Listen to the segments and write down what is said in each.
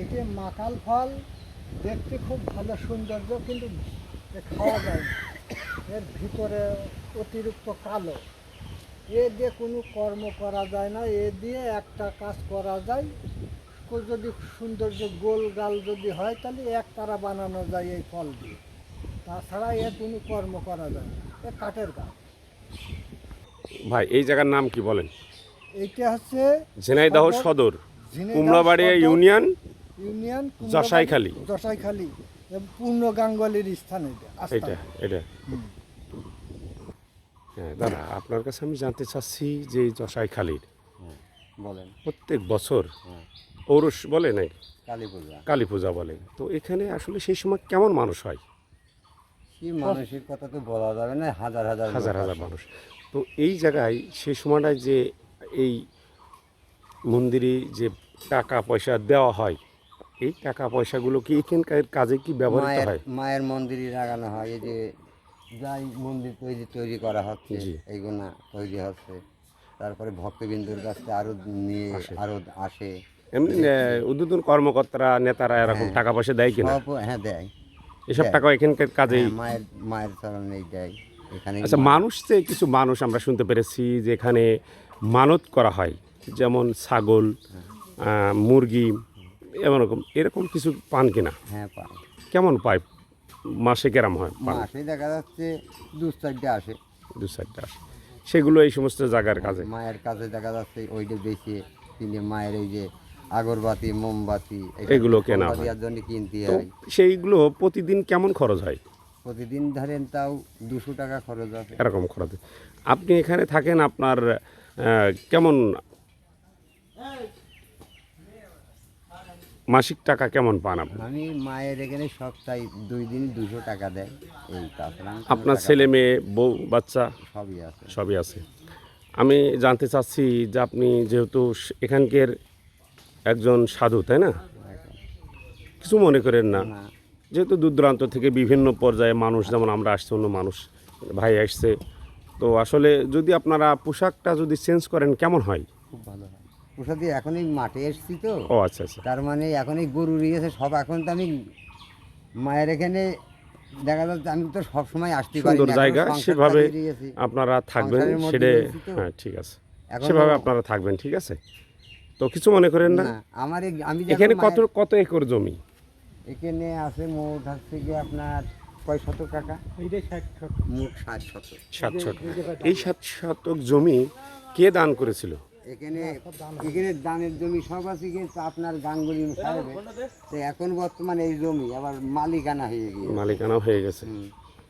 এটা মাকাল ফল দেখতে খুব ভালো সৌন্দর্য কিন্তু খাওয়া যায় এর ভিতরে অতিরিক্ত কালো। এ দিয়ে কোনো কর্ম করা যায় না এ দিয়ে একটা কাজ করা যায়। যদি সৌন্দর্য গোল গাল যদি হয় তাহলে এক তারা বানানো যায় এই ফল দিয়ে। তাছাড়া এ কোনো কর্ম করা যায় না এ কাঠের গাছ ভাই এই জায়গার নাম কি বলেন? এইটা হচ্ছে ঝিনাইদহ সদর কুমড়াবাড়ি ইউনিয়ন ইউনিয়ন জসাইখালী। জসাইখালী পূর্ণ গাঙ্গুলির স্থান এটা এটা এটা দাদা আপনার কাছে আমি জানতে চাচ্ছি যে এই জসাইখালীর বলেন। প্রত্যেক বছর হ্যাঁ ঔরস বলে নাই? কালী পূজা। কালী পূজা বলে। তো এখানে আসলে সেই সময় কেমন মানুষ হয়? কি মানুষের কথা তো বলা যাবে না হাজার হাজার হাজার হাজার মানুষ। তো এই জায়গায় সেই সময়টায় যে এই মন্দিরে যে টাকা পয়সা দেওয়া হয় এই টাকা পয়সাগুলো কি এখানকার কাজে কি ব্যবহৃত হয়? মায়ের মন্দিরে লাগানো হয় এই যে যাই মন্দির তৈরি তৈরি করা হচ্ছে। এইগুলা তৈরি হচ্ছে। তারপরে ভক্তবিন্দুর কাছে আরও নিয়ে। আরও আসে। এমনি উদ্বোধন কর্মকর্তারা নেতারা এরকম হ্যাঁ। টাকা পয়সা দেয় কিনা? হ্যাঁ দেয়। এসব টাকা এখানকার হ্যাঁ, মায়ের মায়ের চরণেই দেয়। এখানে আচ্ছা মানুষ যে কিছু মানুষ আমরা শুনতে পেরেছি যে এখানে মানত করা হয় যেমন ছাগল আহ, মুরগি এরকম এরকম কিছু পান কিনা? হ্যাঁ পান কেমন পায় মাসে কেরাম হয় মাসে দেখা যাচ্ছে দু চারটে আসে। দু চারটা আসে। সেগুলো এই সমস্ত জায়গার কাজে। মায়ের কাছে দেখা যাচ্ছে ওইটা বেশি কিনে মায়ের এই যে আগরবাতি মোমবাতি এগুলো কেনা জন্য কিনতে হয়। সেইগুলো প্রতিদিন কেমন খরচ হয়? প্রতিদিন ধরেন তাও দুশো টাকা খরচ আছে। এরকম খরচ। আপনি এখানে থাকেন আপনার কেমন মাসিক টাকা কেমন পান আপনি? আমি মায়ের এখানে সপ্তাহে দুই দিন দুশো টাকা দেয়। এই তাছাড়া আমি কোনো আপনার টাকা ছেলে মেয়ে বউ বাচ্চা? সবই আছে। সবই আছে। আমি জানতে চাচ্ছি যে আপনি যেহেতু এখানকার একজন সাধু তাই না? কিছু মনে করেন না। না। যেহেতু দূর দূরান্ত থেকে বিভিন্ন পর্যায়ে মানুষ যেমন আমরা আসছি অন্য মানুষ ভাই আসছে। তো আসলে যদি আপনারা পোশাকটা যদি চেঞ্জ করেন কেমন হয়? খুব ভালো হয়। ওষুধে এখন এই মাঠে এসছি তো। ও আচ্ছা আচ্ছা। তার মানে এখন এই গরু নিয়েছে সব এখন তো আমি মায়ের এখানে দেখা যাচ্ছে আমি তো সব সময় আসতে পারি সুন্দর জায়গা সেভাবে আপনারা থাকবেন সেটা হ্যাঁ ঠিক আছে। সেভাবে আপনারা থাকবেন ঠিক আছে? তো কিছু মনে করেন না? আমার এই- আমি এখানে কত কত একর জমি? এখানে আছে মোট হচ্ছে কি আপনার কয় টাকা এইটাই ষাট শতক। ষাট শতক। এই সাত শতক জমি কে দান করেছিল? এখানে এখানে দানের জমি সব আছে কিন্তু আপনার গাঙ্গুলি সাহেবে তো এখন বর্তমানে এই জমি আবার মালিকানা হয়ে গিয়ে মালিকানা হয়ে গেছে।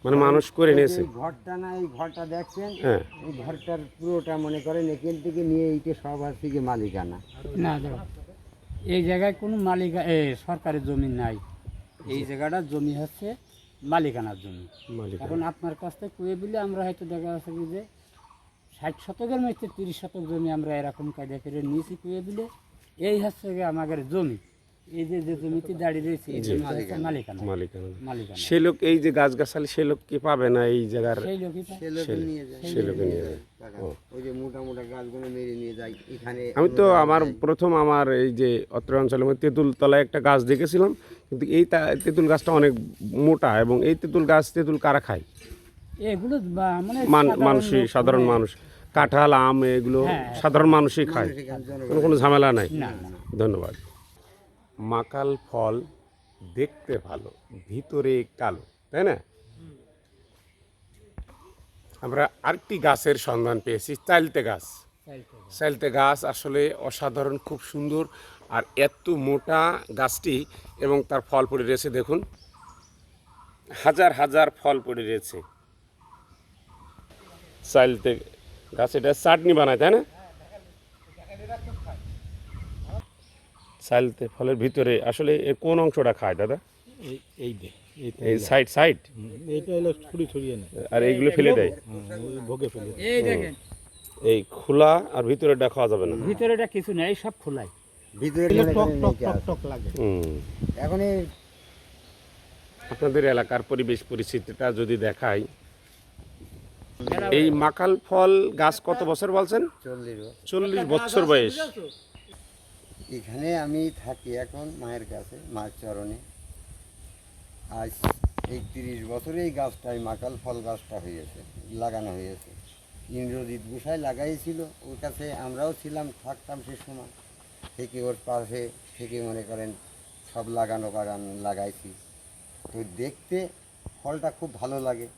মানে মানুষ করে নিয়েছে। ঘরটা না এই ঘরটা দেখছেন? হ্যাঁ। এই ঘরটার পুরোটা মনে করেন এখান থেকে নিয়ে এইটা সব আছে কি মালিকানা? না এই জায়গায় কোনো মালিকা এ সরকারি জমি নাই। এই জায়গাটা জমি হচ্ছে মালিকানার জমি। এখন আপনার কাছ থেকে কুয়ে দিলে আমরা হয়তো দেখা যাচ্ছে কি যে ষাট শতকের মধ্যে তিরিশ শতক জমি আমরা এরকম কায়দা করে নিয়েছি কুয়ে দিলে এই হচ্ছে গিয়ে আমাদের জমি। এই যে যে জমিতে দাঁড়িয়ে রয়েছে মালিকানা। মালিকানা। মালিকানা। সে লোক এই যে গাছগাছালি সে লোক কি পাবে না এই জায়গার? সেই লোকই সে লোকে নিয়ে যায়। সে লোকে নিয়ে যায়। টাকা। ওই যে মোটা মোটা গাছগুলো মেরে নিয়ে যায় এখানে আমি তো আমার প্রথম আমার এই যে অত্র অঞ্চলের মধ্যে তেঁতুল তলায় একটা গাছ দেখেছিলাম কিন্তু এই তা- তেঁতুল গাছটা অনেক মোটা এবং এই তেঁতুল গাছ তেঁতুল কারা খায়? এগুলো মানে মান মানুষই সাধারণ মানে- মানুষ। কাঁঠাল আম এগুলো হ্যাঁ। সাধারণ মানুষই খায়। কোনো কোনো ঝামেলা নাই। না না। ধন্যবাদ। মাকাল ফল দেখতে ভালো ভিতরে কালো তাই না? আমরা আরেকটি গাছের সন্ধান পেয়েছি চাইলতে গাছ। চাইলতে গাছ আসলে অসাধারণ খুব সুন্দর আর এত মোটা গাছটি এবং তার ফল পড়ে রয়েছে দেখুন। হাজার হাজার ফল পড়ে রয়েছে। চাইলতে গাছ এটা চাটনি বানায় তাই না? চাইলতে ফলের ভিতরে আসলে এর কোন অংশটা খায় দাদা? এই এই সাইড সাইড? এইটা হলো ছুরি ছড়িয়ে নেয়। আর এইগুলো ফেলে দেয়? ভোগে ফেলে এই দেখেন। এই খোলা আর ভিতরেটা খাওয়া যাবে না। ভিতরেটা কিছু নেই সব খোলাই। ভিতরে টক টক টক টক লাগে। হুম। এখন আপনাদের এলাকার পরিবেশ পরিস্থিতিটা যদি দেখাই এই মাকাল ফল গাছ কত বছর বলছেন? চল্লিশ চল্লিশ বছর বয়স। এখানে আমি থাকি এখন মায়ের কাছে মায়ের চরণে। আজ এই তিরিশ বছরে এই গাছটা এই মাকাল ফল গাছটা হয়েছে লাগানো হয়েছে। ইন্দ্রজিৎ গোসাই লাগাইছিল ওর কাছে আমরাও ছিলাম থাকতাম সে সময়। থেকে ওর পাশে থেকে মনে করেন সব লাগানো বাগান লাগাইছি। তো দেখতে ফলটা খুব ভালো লাগে।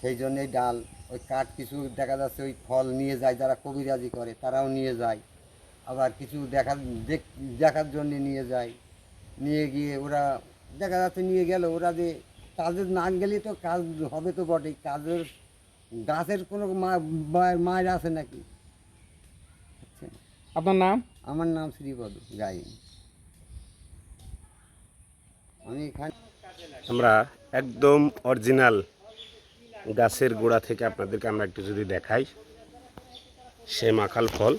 সেই জন্যই ডাল ওই কাঠ কিছু দেখা যাচ্ছে ওই ফল নিয়ে যায় যারা কবিরাজি করে তারাও নিয়ে যায়। আবার কিছু দেখা দেখার জন্য নিয়ে যায়। নিয়ে গিয়ে ওরা দেখা যাচ্ছে নিয়ে গেল ওরা যে কাজের না গেলে তো কাজ হবে তো বটেই কাজের গাছের কোনো মায়ের আছে নাকি? বুঝছেন? আপনার নাম? আমার নাম শ্রীপদ গাই আমি এখানে আমরা একদম অরিজিনাল গাছের গোড়া থেকে আপনাদেরকে আমরা একটু যদি দেখাই সে মাখাল ফল।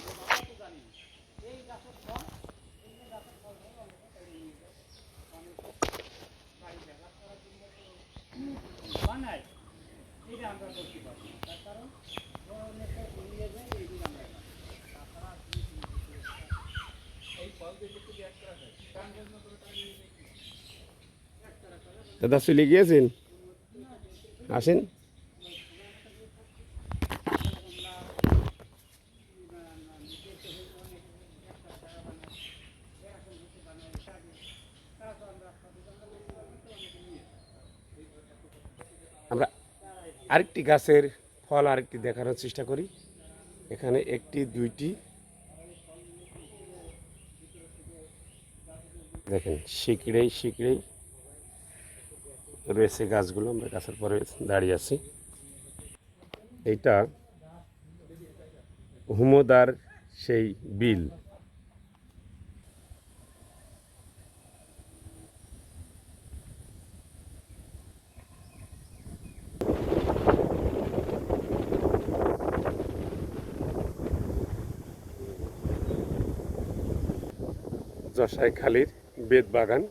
দাদা, চলে গিয়েছেন? আসেন। আরেকটি গাছের ফল আরেকটি দেখানোর চেষ্টা করি। এখানে একটি, দুইটি। দেখেন, শিকড়েই শিকড়েই রয়েছে গাছগুলো। আমরা গাছের পরে দাঁড়িয়ে আছি। এইটা হুমোদার সেই বিল। জশাই খালির বেদ বাগান